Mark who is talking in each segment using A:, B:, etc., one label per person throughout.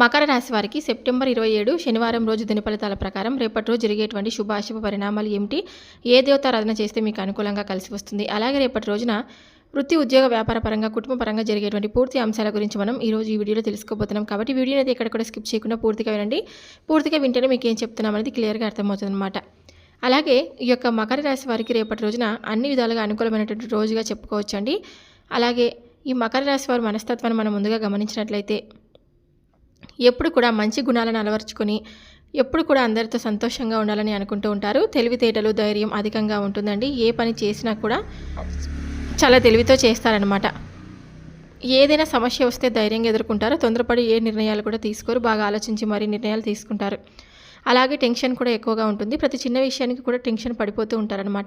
A: మకర రాశి వారికి సెప్టెంబర్ ఇరవై ఏడు శనివారం రోజు దినఫలితాల ప్రకారం రేపటి రోజు జరిగేటువంటి శుభాశుభ పరిణామాలు ఏమిటి? ఏ దేవతారాధన చేస్తే మీకు అనుకూలంగా కలిసి వస్తుంది? అలాగే రేపటి రోజున వృత్తి ఉద్యోగ వ్యాపార పరంగా కుటుంబ పరంగా జరిగేటువంటి పూర్తి అంశాల గురించి మనం ఈ రోజు ఈ వీడియోలో తెలుసుకోబోతున్నాం. కాబట్టి వీడియో అయితే ఎక్కడ కూడా స్కిప్ చేయకుండా పూర్తిగా వినండి. పూర్తిగా వింటేనే మీకు ఏం చెప్తున్నాం అనేది క్లియర్గా అర్థమవుతుంది అనమాట అలాగే ఈ యొక్క మకర రాశి వారికి రేపటి రోజున అన్ని విధాలుగా అనుకూలమైనటువంటి రోజుగా చెప్పుకోవచ్చండి. అలాగే ఈ మకర రాశి వారి మనస్తత్వాన్ని మనం ముందుగా గమనించినట్లయితే ఎప్పుడు కూడా మంచి గుణాలను అలవర్చుకొని ఎప్పుడు కూడా అందరితో సంతోషంగా ఉండాలని అనుకుంటూ ఉంటారు. తెలివితేటలు ధైర్యం అధికంగా ఉంటుందండి. ఏ పని చేసినా కూడా చాలా తెలివితో చేస్తారనమాట ఏదైనా సమస్య వస్తే ధైర్యంగా ఎదుర్కొంటారు. తొందరపడి ఏ నిర్ణయాలు కూడా తీసుకోరు. బాగా ఆలోచించి మరీ నిర్ణయాలు తీసుకుంటారు. అలాగే టెన్షన్ కూడా ఎక్కువగా ఉంటుంది. ప్రతి చిన్న విషయానికి కూడా టెన్షన్ పడిపోతూ ఉంటారనమాట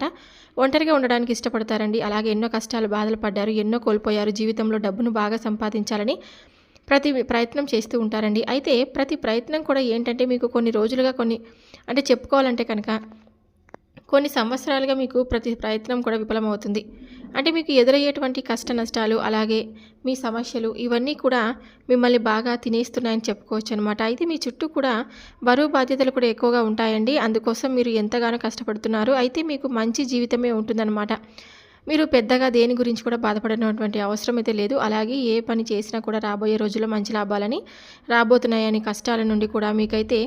A: ఒంటరిగా ఉండడానికి ఇష్టపడతారండి. అలాగే ఎన్నో కష్టాలు బాధలు పడ్డారు. ఎన్నో కోల్పోయారు. జీవితంలో డబ్బును బాగా సంపాదించాలని ప్రతి ప్రయత్నం చేస్తూ ఉంటారండి. అయితే ప్రతి ప్రయత్నం కూడా ఏంటంటే మీకు కొన్ని రోజులుగా కొన్ని అంటే చెప్పుకోవాలంటే కనుక కొన్ని సంవత్సరాలుగా మీకు ప్రతి ప్రయత్నం కూడా విఫలమవుతుంది. అంటే మీకు ఎదురయ్యేటువంటి కష్ట నష్టాలు అలాగే మీ సమస్యలు ఇవన్నీ కూడా మిమ్మల్ని బాగా తినేస్తున్నాయని చెప్పుకోవచ్చు అనమాట అయితే మీ చుట్టూ కూడా బరువు బాధ్యతలు కూడా ఎక్కువగా ఉంటాయండి. అందుకోసం మీరు ఎంతగానో కష్టపడుతున్నారు. అయితే మీకు మంచి జీవితమే ఉంటుందన్నమాట. మీరు పెద్దగా దేని గురించి కూడా బాధపడినటువంటి అవసరం అయితే లేదు. అలాగే ఏ పని చేసినా కూడా రాబోయే రోజుల్లో మంచి లాభాలని రాబోతున్నాయని కష్టాల నుండి కూడా మీకైతే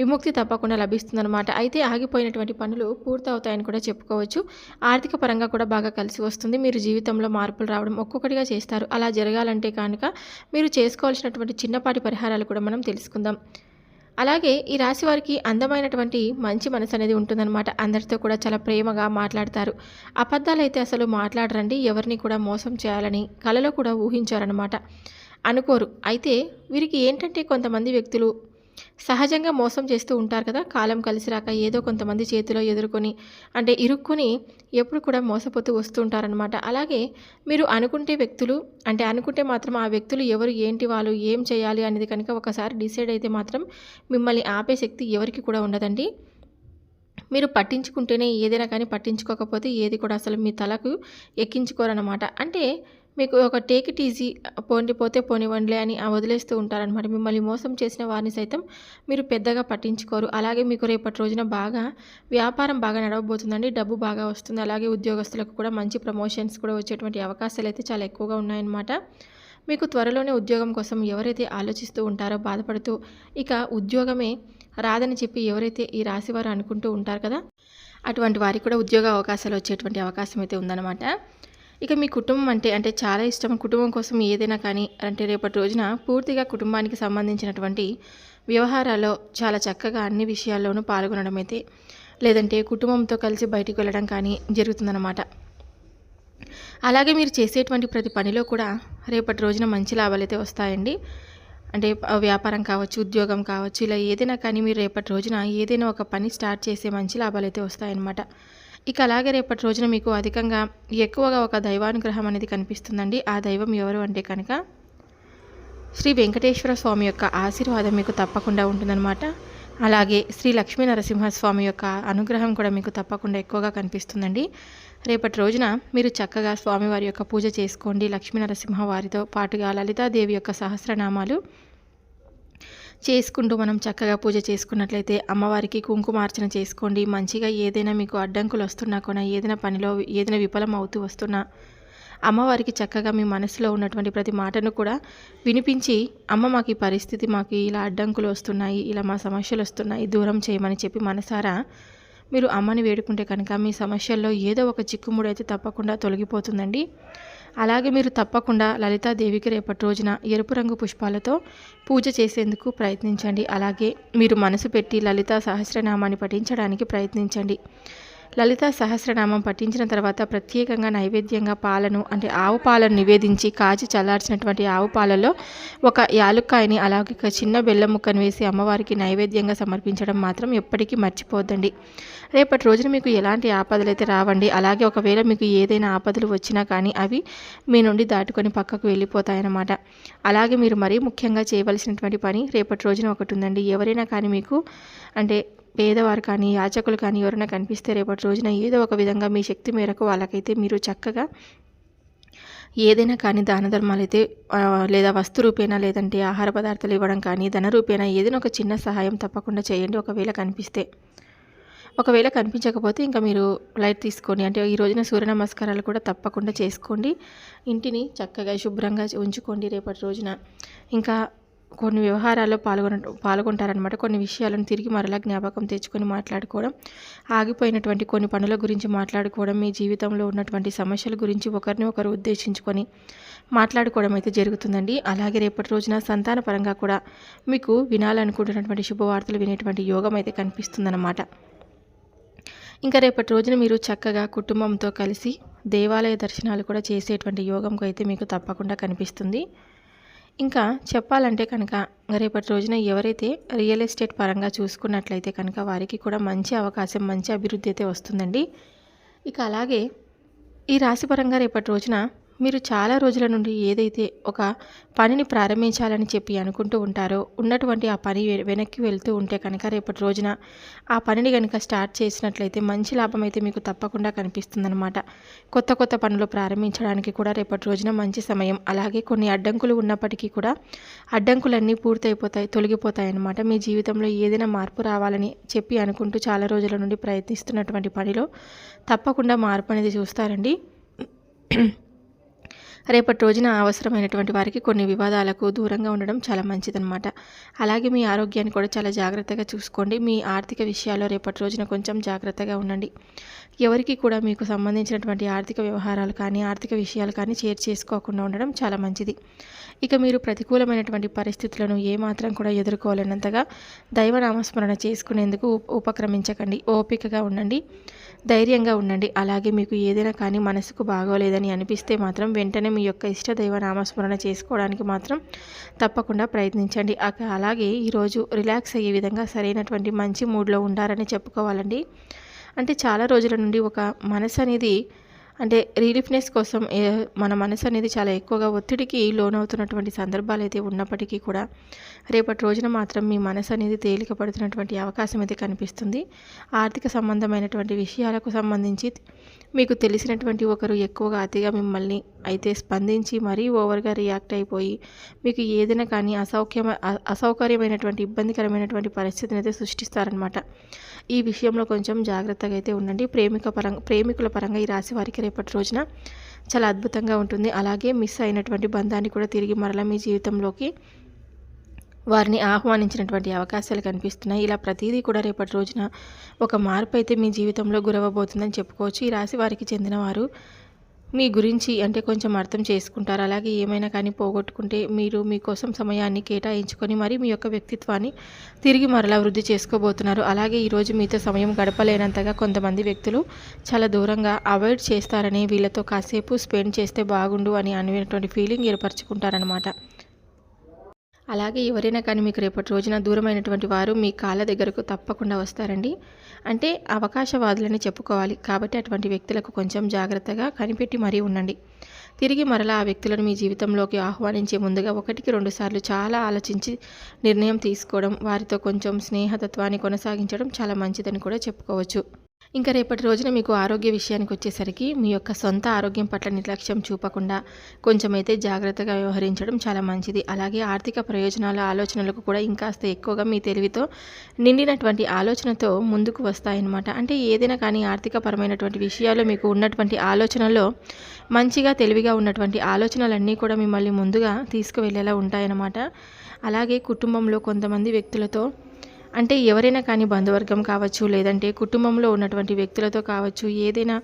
A: విముక్తి తప్పకుండా లభిస్తుందన్నమాట. అయితే ఆగిపోయినటువంటి పనులు పూర్తవుతాయని కూడా చెప్పుకోవచ్చు. ఆర్థిక పరంగా కూడా బాగా కలిసి వస్తుంది. మీరు జీవితంలో మార్పులు రావడం ఒక్కొక్కటిగా చేస్తారు. అలా జరగాలంటే కనుక మీరు చేసుకోవాల్సినటువంటి చిన్నపాటి పరిహారాలు కూడా మనం తెలుసుకుందాం. అలాగే ఈ రాశి వారికి అందమైనటువంటి మంచి మనసు అనేది ఉంటుందన్నమాట. అందరితో కూడా చాలా ప్రేమగా మాట్లాడతారు. అబద్ధాలు అయితే అసలు మాట్లాడరండి. ఎవరిని కూడా మోసం చేయాలని కలలో కూడా ఊహించారనమాట అనుకోరు. అయితే వీరికి ఏంటంటే కొంతమంది వ్యక్తులు సహజంగా మోసం చేస్తూ ఉంటారు కదా కాలం కలిసి రాక ఏదో కొంతమంది చేతిలో ఎదుర్కొని అంటే ఇరుక్కుని ఎప్పుడు కూడా మోసపోతూ వస్తూ ఉంటారనమాట అలాగే మీరు అనుకుంటే వ్యక్తులు అంటే అనుకుంటే మాత్రం ఆ వ్యక్తులు ఎవరు ఏంటి వాళ్ళు ఏం చేయాలి అనేది కనుక ఒకసారి డిసైడ్ అయితే మాత్రం మిమ్మల్ని ఆపే శక్తి ఎవరికి కూడా ఉండదండి. మీరు పట్టించుకుంటేనే ఏదైనా కానీ పట్టించుకోకపోతే ఏది కూడా అసలు మీ తలకు ఎక్కించుకోరనమాట అంటే మీకు ఒక టేక్ ఇట్ ఈజీ పోండి పోనివ్వండిలే అని వదిలేస్తూ ఉంటారనమాట మిమ్మల్ని మోసం చేసిన వారిని సైతం మీరు పెద్దగా పట్టించుకోరు. అలాగే మీకు రేపటి రోజున బాగా వ్యాపారం బాగా నడవబోతుందండి డబ్బు బాగా వస్తుంది. అలాగే ఉద్యోగస్తులకు కూడా మంచి ప్రమోషన్స్ కూడా వచ్చేటువంటి అవకాశాలు అయితే చాలా ఎక్కువగా ఉన్నాయన్నమాట. మీకు త్వరలోనే ఉద్యోగం కోసం ఎవరైతే ఆలోచిస్తూ ఉంటారో బాధపడుతూ ఇక ఉద్యోగమే రాదని చెప్పి ఎవరైతే ఈ రాశివారు అనుకుంటూ ఉంటారు కదా అటువంటి వారికి కూడా ఉద్యోగ అవకాశాలు వచ్చేటువంటి అవకాశం అయితే ఉందన్నమాట. ఇక మీ కుటుంబం అంటే అంటే చాలా ఇష్టం. కుటుంబం కోసం ఏదైనా కానీ అంటే రేపటి రోజున పూర్తిగా కుటుంబానికి సంబంధించినటువంటి వ్యవహారాల్లో చాలా చక్కగా అన్ని విషయాల్లోనూ పాల్గొనడం అయితే లేదంటే కుటుంబంతో కలిసి బయటికి వెళ్ళడం కానీ జరుగుతుందన్నమాట. అలాగే మీరు చేసేటువంటి ప్రతి పనిలో కూడా రేపటి రోజున మంచి లాభాలు అయితే వస్తాయండి. అంటే వ్యాపారం కావచ్చు ఉద్యోగం కావచ్చు ఇలా ఏదైనా కానీ మీరు రేపటి రోజున ఏదైనా ఒక పని స్టార్ట్ చేసే మంచి లాభాలు అయితే వస్తాయన్నమాట. ఇక అలాగే రేపటి రోజున మీకు అధికంగా ఎక్కువగా ఒక దైవానుగ్రహం అనేది కనిపిస్తుందండి. ఆ దైవం ఎవరు అంటే కనుక శ్రీ వెంకటేశ్వర స్వామి యొక్క ఆశీర్వాదం మీకు తప్పకుండా ఉంటుందన్నమాట. అలాగే శ్రీ లక్ష్మీ నరసింహస్వామి యొక్క అనుగ్రహం కూడా మీకు తప్పకుండా ఎక్కువగా కనిపిస్తుందండి. రేపటి రోజున మీరు చక్కగా స్వామివారి యొక్క పూజ చేసుకోండి. లక్ష్మీ నరసింహ వారితో పాటుగా లలితాదేవి యొక్క సహస్రనామాలు చేసుకుంటూ మనం చక్కగా పూజ చేసుకున్నట్లయితే అమ్మవారికి కుంకుమార్చన చేసుకోండి. మంచిగా ఏదైనా మీకు అడ్డంకులు వస్తున్నా కూడా ఏదైనా పనిలో ఏదైనా విఫలం అవుతూ వస్తున్నా అమ్మవారికి చక్కగా మీ మనసులో ఉన్నటువంటి ప్రతి మాటను కూడా వినిపించి అమ్మ మాకు ఈ పరిస్థితి మాకు ఇలా అడ్డంకులు వస్తున్నాయి ఇలా మా సమస్యలు వస్తున్నాయి దూరం చేయమని చెప్పి మనసారా మీరు అమ్మని వేడుకుంటే కనుక మీ సమస్యల్లో ఏదో ఒక చిక్కుముడు అయితే తప్పకుండా తొలగిపోతుందండి. అలాగే మీరు తప్పకుండా లలితాదేవికి రేపటి రోజున ఎరుపు రంగు పుష్పాలతో పూజ చేసేందుకు ప్రయత్నించండి. అలాగే మీరు మనసు పెట్టి లలితా సహస్రనామాన్ని పఠించడానికి ప్రయత్నించండి. లలిత సహస్రనామం పఠించిన తర్వాత ప్రత్యేకంగా నైవేద్యంగా పాలను అంటే ఆవు పాలను నివేదించి కాచి చల్లార్చినటువంటి ఆవు పాలలో ఒక యాలుక్కాయని అలాగే ఒక చిన్న బెల్లం ముక్కను వేసి అమ్మవారికి నైవేద్యంగా సమర్పించడం మాత్రం ఎప్పటికీ మర్చిపోద్దండి. రేపటి రోజున మీకు ఎలాంటి ఆపదలు అయితే రావండి అలాగే ఒకవేళ మీకు ఏదైనా ఆపదలు వచ్చినా కానీ అవి మీ నుండి దాటుకొని పక్కకు వెళ్ళిపోతాయన్నమాట. అలాగే మీరు మరీ ముఖ్యంగా చేయవలసినటువంటి పని రేపటి రోజున ఒకటి ఉందండి. ఎవరైనా కానీ మీకు అంటే పేదవారు కానీ యాచకులు కానీ ఎవరైనా కనిపిస్తే రేపటి రోజున ఏదో ఒక విధంగా మీ శక్తి మేరకు వాళ్ళకైతే మీరు చక్కగా ఏదైనా కానీ దాన ధర్మాలు అయితే లేదా వస్తు రూపేణా లేదంటే ఆహార పదార్థాలు ఇవ్వడం కానీ ధన రూపేణా ఏదైనా ఒక చిన్న సహాయం తప్పకుండా చేయండి. ఒకవేళ కనిపిస్తే ఒకవేళ కనిపించకపోతే ఇంకా మీరు లైట్ తీసుకోండి. అంటే ఈ రోజున సూర్య నమస్కారాలు కూడా తప్పకుండా చేసుకోండి. ఇంటిని చక్కగా శుభ్రంగా ఉంచుకోండి రేపటి రోజున. ఇంకా కొన్ని వ్యవహారాల్లో పాల్గొన పాల్గొంటారనమాట కొన్ని విషయాలను తిరిగి మరలా జ్ఞాపకం తెచ్చుకొని మాట్లాడుకోవడం ఆగిపోయినటువంటి కొన్ని పనుల గురించి మాట్లాడుకోవడం మీ జీవితంలో ఉన్నటువంటి సమస్యల గురించి ఒకరిని ఒకరు ఉద్దేశించుకొని మాట్లాడుకోవడం అయితే జరుగుతుందండి. అలాగే రేపటి రోజున సంతాన పరంగా కూడా మీకు వినాలనుకుంటున్నటువంటి శుభవార్తలు వినేటువంటి యోగం అయితే కనిపిస్తుందన్నమాట. ఇంకా రేపటి రోజున మీరు చక్కగా కుటుంబంతో కలిసి దేవాలయ దర్శనాలు కూడా చేసేటువంటి యోగంకు అయితే మీకు తప్పకుండా కనిపిస్తుంది. ఇంకా చెప్పాలంటే కనుక రేపటి రోజున ఎవరైతే రియల్ ఎస్టేట్ పరంగా చూసుకున్నట్లయితే కనుక వారికి కూడా మంచి అవకాశం మంచి అభివృద్ధి అయితే వస్తుందండి. ఇక అలాగే ఈ రాశిపరంగా రేపటి రోజున మీరు చాలా రోజుల నుండి ఏదైతే ఒక పనిని ప్రారంభించాలని చెప్పి అనుకుంటూ ఉంటారో ఉన్నటువంటి ఆ పని వెనక్కి వెళ్తూ ఉంటే కనుక రేపటి రోజున ఆ పనిని కనుక స్టార్ట్ చేసినట్లయితే మంచి లాభం అయితే మీకు తప్పకుండా కనిపిస్తుందన్నమాట. కొత్త కొత్త పనులు ప్రారంభించడానికి కూడా రేపటి రోజున మంచి సమయం. అలాగే కొన్ని అడ్డంకులు ఉన్నప్పటికీ కూడా అడ్డంకులన్నీ పూర్తయిపోతాయి తొలగిపోతాయి అన్నమాట మీ జీవితంలో ఏదైనా మార్పు రావాలని చెప్పి అనుకుంటూ చాలా రోజుల నుండి ప్రయత్నిస్తున్నటువంటి పనిలో తప్పకుండా మార్పు అనేది చూస్తారండి. రేపటి రోజున అవసరమైనటువంటి వారికి కొన్ని వివాదాలకు దూరంగా ఉండడం చాలా మంచిదన్నమాట. అలాగే మీ ఆరోగ్యాన్ని కూడా చాలా జాగ్రత్తగా చూసుకోండి. మీ ఆర్థిక విషయాల్లో రేపటి రోజున కొంచెం జాగ్రత్తగా ఉండండి. ఎవరికి కూడా మీకు సంబంధించినటువంటి ఆర్థిక వ్యవహారాలు కానీ ఆర్థిక విషయాలు కానీ షేర్ చేసుకోకుండా ఉండడం చాలా మంచిది. ఇక మీరు ప్రతికూలమైనటువంటి పరిస్థితులను ఏమాత్రం కూడా ఎదుర్కోలేనంతగా దైవనామస్మరణ చేసుకునేందుకు ఉపక్రమించకండి. ఓపికగా ఉండండి. ధైర్యంగా ఉండండి. అలాగే మీకు ఏదైనా కానీ మనసుకు బాగోలేదని అనిపిస్తే మాత్రం వెంటనే మీ యొక్క ఇష్ట దైవ నామస్మరణ చేసుకోవడానికి మాత్రం తప్పకుండా ప్రయత్నించండి. అలాగే ఈరోజు రిలాక్స్ అయ్యే విధంగా సరైనటువంటి మంచి మూడ్లో ఉండాలని చెప్పుకోవాలండి. అంటే చాలా రోజుల నుండి ఒక మనసు అనేది అంటే రిలీఫ్నెస్ కోసం మన మనసు అనేది చాలా ఎక్కువగా ఒత్తిడికి లోనవుతున్నటువంటి సందర్భాలు అయితే ఉన్నప్పటికీ కూడా రేపటి రోజున మాత్రం మీ మనసు అనేది తేలిక పడుతున్నటువంటి అవకాశం అయితే కనిపిస్తుంది. ఆర్థిక సంబంధమైనటువంటి విషయాలకు సంబంధించి మీకు తెలిసినటువంటి ఒకరు ఎక్కువగా అతిగా మిమ్మల్ని అయితే స్పందించి మరీ ఓవర్గా రియాక్ట్ అయిపోయి మీకు ఏదైనా కానీ అసౌక్యమ అసౌకర్యమైనటువంటి ఇబ్బందికరమైనటువంటి పరిస్థితిని అయితే సృష్టిస్తారనమాట ఈ విషయంలో కొంచెం జాగ్రత్తగా అయితే ఉండండి. ప్రేమిక పరంగా ప్రేమికుల పరంగా ఈ రాశి వారికి రేపటి రోజున చాలా అద్భుతంగా ఉంటుంది. అలాగే మిస్ అయినటువంటి బంధాన్ని కూడా తిరిగి మరలా మీ జీవితంలోకి వారిని ఆహ్వానించినటువంటి అవకాశాలు కనిపిస్తున్నాయి. ఇలా ప్రతిదీ కూడా రేపటి రోజున ఒక మార్పు అయితే మీ జీవితంలో గురవబోతుందని చెప్పుకోవచ్చు. ఈ రాశి వారికి చెందిన వారు మీ గురించి అంటే కొంచెం అర్థం చేసుకుంటారు. అలాగే ఏమైనా కానీ పోగొట్టుకుంటే మీరు మీకోసం సమయాన్ని కేటాయించుకొని మరి మీ యొక్క వ్యక్తిత్వాన్ని తిరిగి మరలా వృద్ధి చేసుకోబోతున్నారు. అలాగే ఈరోజు మీతో సమయం గడపలేనంతగా కొంతమంది వ్యక్తులు చాలా దూరంగా అవాయిడ్ చేస్తారని వీళ్ళతో కాసేపు స్పెండ్ చేస్తే బాగుండు అని అనేటువంటి ఫీలింగ్ ఏర్పరచుకుంటారనమాట అలాగే ఎవరైనా కానీ మీకు రేపటి రోజున దూరమైనటువంటి వారు మీ కాళ్ళ దగ్గరకు తప్పకుండా వస్తారండి. అంటే అవకాశవాదులని చెప్పుకోవాలి. కాబట్టి అటువంటి వ్యక్తులకు కొంచెం జాగ్రత్తగా కనిపెట్టి మరీ ఉండండి. తిరిగి మరలా ఆ వ్యక్తులను మీ జీవితంలోకి ఆహ్వానించే ముందుగా ఒకటికి రెండు సార్లు చాలా ఆలోచించి నిర్ణయం తీసుకోవడం వారితో కొంచెం స్నేహతత్వాన్ని కొనసాగించడం చాలా మంచిదని కూడా చెప్పుకోవచ్చు. ఇంకా రేపటి రోజున మీకు ఆరోగ్య విషయానికి వచ్చేసరికి మీ యొక్క సొంత ఆరోగ్యం పట్ల నిర్లక్ష్యం చూపకుండా కొంచెమైతే జాగ్రత్తగా వ్యవహరించడం చాలా మంచిది. అలాగే ఆర్థిక ప్రయోజనాల ఆలోచనలకు కూడా ఇంకాస్త ఎక్కువగా మీ తెలివితో నిండినటువంటి ఆలోచనతో ముందుకు వస్తాయన్నమాట. అంటే ఏదైనా కానీ ఆర్థిక పరమైనటువంటి విషయాల్లో మీకు ఉన్నటువంటి ఆలోచనలో మంచిగా తెలివిగా ఉన్నటువంటి ఆలోచనలన్నీ కూడా మిమ్మల్ని ముందుగా తీసుకువెళ్ళేలా ఉంటాయన్నమాట. అలాగే కుటుంబంలో కొంతమంది వ్యక్తులతో అంటే ఎవరైనా కానీ బంధువర్గం కావచ్చు లేదంటే కుటుంబంలో ఉన్నటువంటి వ్యక్తులతో కావచ్చు ఏదైనా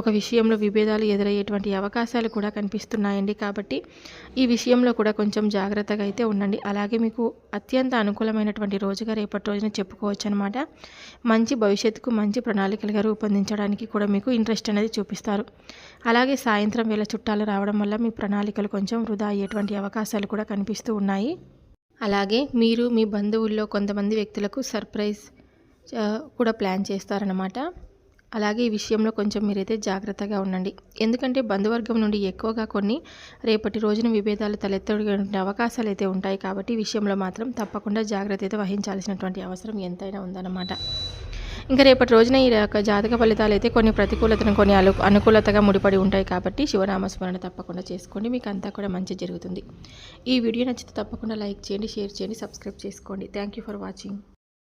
A: ఒక విషయంలో విభేదాలు ఎదురయ్యేటువంటి అవకాశాలు కూడా కనిపిస్తున్నాయండి. కాబట్టి ఈ విషయంలో కూడా కొంచెం జాగ్రత్తగా అయితే ఉండండి. అలాగే మీకు అత్యంత అనుకూలమైనటువంటి రోజుగా రేపటి రోజున చెప్పుకోవచ్చు అనమాట మంచి భవిష్యత్తుకు మంచి ప్రణాళికలుగా రూపొందించడానికి కూడా మీకు ఇంట్రెస్ట్ అనేది చూపిస్తారు. అలాగే సాయంత్రం వేళ చుట్టాలు రావడం వల్ల మీ ప్రణాళికలు కొంచెం వృధా అయ్యేటువంటి అవకాశాలు కూడా కనిపిస్తూ ఉన్నాయి. అలాగే మీరు మీ బంధువుల్లో కొంతమంది వ్యక్తులకు సర్ప్రైజ్ కూడా ప్లాన్ చేస్తారనమాట అలాగే ఈ విషయంలో కొంచెం మీరైతే జాగ్రత్తగా ఉండండి. ఎందుకంటే బంధువర్గం నుండి ఎక్కువగా కొన్ని రేపటి రోజున విభేదాలు తలెత్తే అవకాశాలు అయితే ఉంటాయి కాబట్టి ఈ విషయంలో మాత్రం తప్పకుండా జాగ్రత్త అయితే వహించాల్సినటువంటి అవసరం ఎంతైనా ఉందన్నమాట. ఇంకా రేపటి రోజున ఈ యొక్క జాతక ఫలితాలు అయితే కొన్ని ప్రతికూలతను కొన్ని అను అనుకూలతగా ముడిపడి ఉంటాయి కాబట్టి శివనామస్మరణ తప్పకుండా చేసుకోండి. మీకు అంతా కూడా మంచి జరుగుతుంది. ఈ వీడియో నచ్చితే తప్పకుండా లైక్ చేయండి షేర్ చేయండి సబ్స్క్రైబ్ చేసుకోండి. Thank you for watching